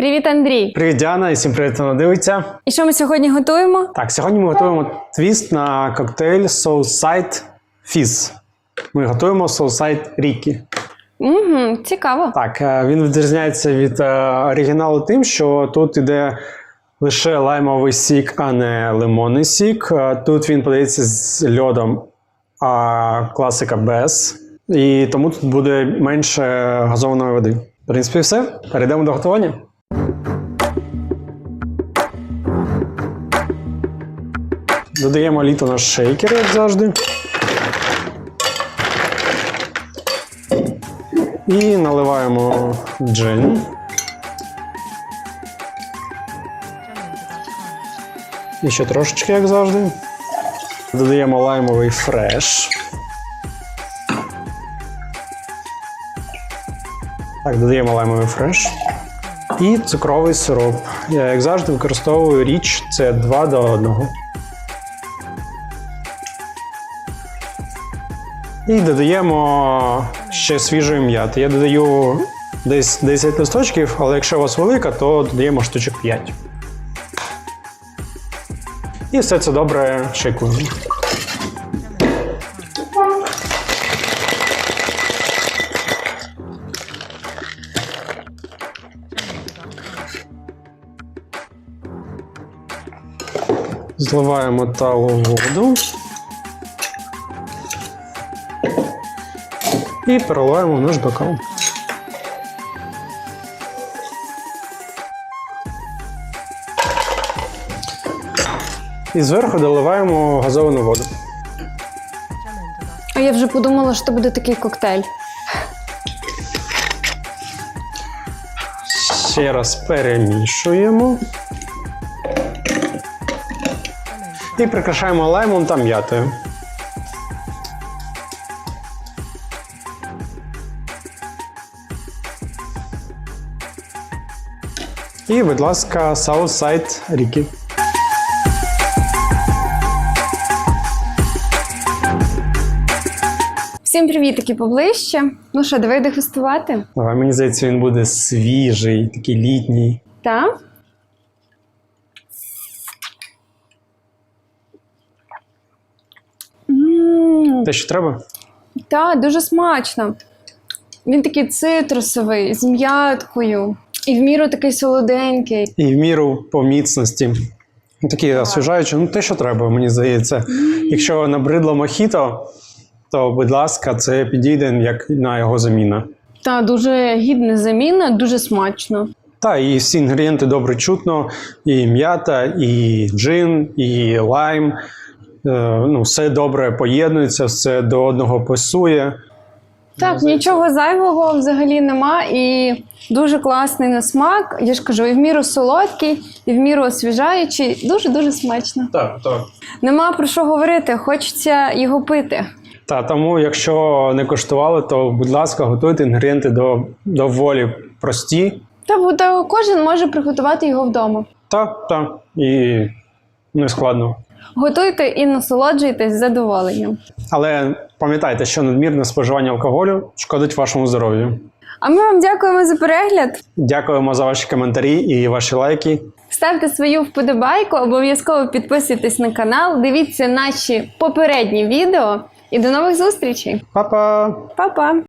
Привіт, Андрій! Привіт, Діана, і всім привіт, хто дивиться. І що ми сьогодні готуємо? Так, сьогодні ми готуємо твіст на коктейль Soulside Fizz. Ми готуємо Soulside Рікі. Угу, цікаво. Так, е, він відрізняється від е, оригіналу тим, що тут іде лише лаймовий сік, а не лимонний сік. Е, Тут він подається з льодом, а класика без. І тому тут буде менше газованої води. В принципі, все. Перейдемо до готування. Додаємо літо на шейкер, як завжди. І наливаємо джин. І ще трошечки, як завжди. Додаємо лаймовий фреш. Так, додаємо лаймовий фреш. І цукровий сироп. Я, як завжди, використовую річ це 2 до 1. І додаємо ще свіжої м'яти. Я додаю десь 10 листочків, але якщо у вас велика, то додаємо штучок 5. І все це добре шикуємо. Зливаємо талу воду. І переливаємо в наш бокал. І зверху доливаємо газовану воду. А я вже подумала, що це буде такий коктейль. Ще раз перемішуємо. І прикрашаємо лаймом та м'ятою. І, будь ласка, Southside Рікі. Всім привітики поближче. Ну що, давай дегустувати? Давай, мені здається, він буде свіжий, такий літній. Так? Те, що треба? Та, дуже смачно. Він такий цитрусовий, з м'яткою. І в міру такий солоденький. І в міру по міцності. Такі освіжаючі, ну те, що треба, мені здається. Якщо набридло мохіто, то, будь ласка, це підійде як на його заміна. Та дуже гідна заміна, дуже смачно. Та, і всі інгредієнти добре чутно: і м'ята, і джин, і лайм. Е, ну, все добре поєднується, все до одного пасує. Так, нічого зайвого взагалі нема і дуже класний на смак. Я ж кажу, і в міру солодкий, і в міру освіжаючий. Дуже дуже смачно. Так, так. Нема про що говорити, хочеться його пити. Та тому, якщо не коштували, то будь ласка, готуйте інгредієнти до, доволі прості. Та буде кожен може приготувати його вдома. Так, так. І не складно. Готуйте і насолоджуйтесь задоволенням. Але пам'ятайте, що надмірне споживання алкоголю шкодить вашому здоров'ю. А ми вам дякуємо за перегляд. Дякуємо за ваші коментарі і ваші лайки. Ставте свою вподобайку, обов'язково підписуйтесь на канал, дивіться наші попередні відео і до нових зустрічей. Па-па! Па-па!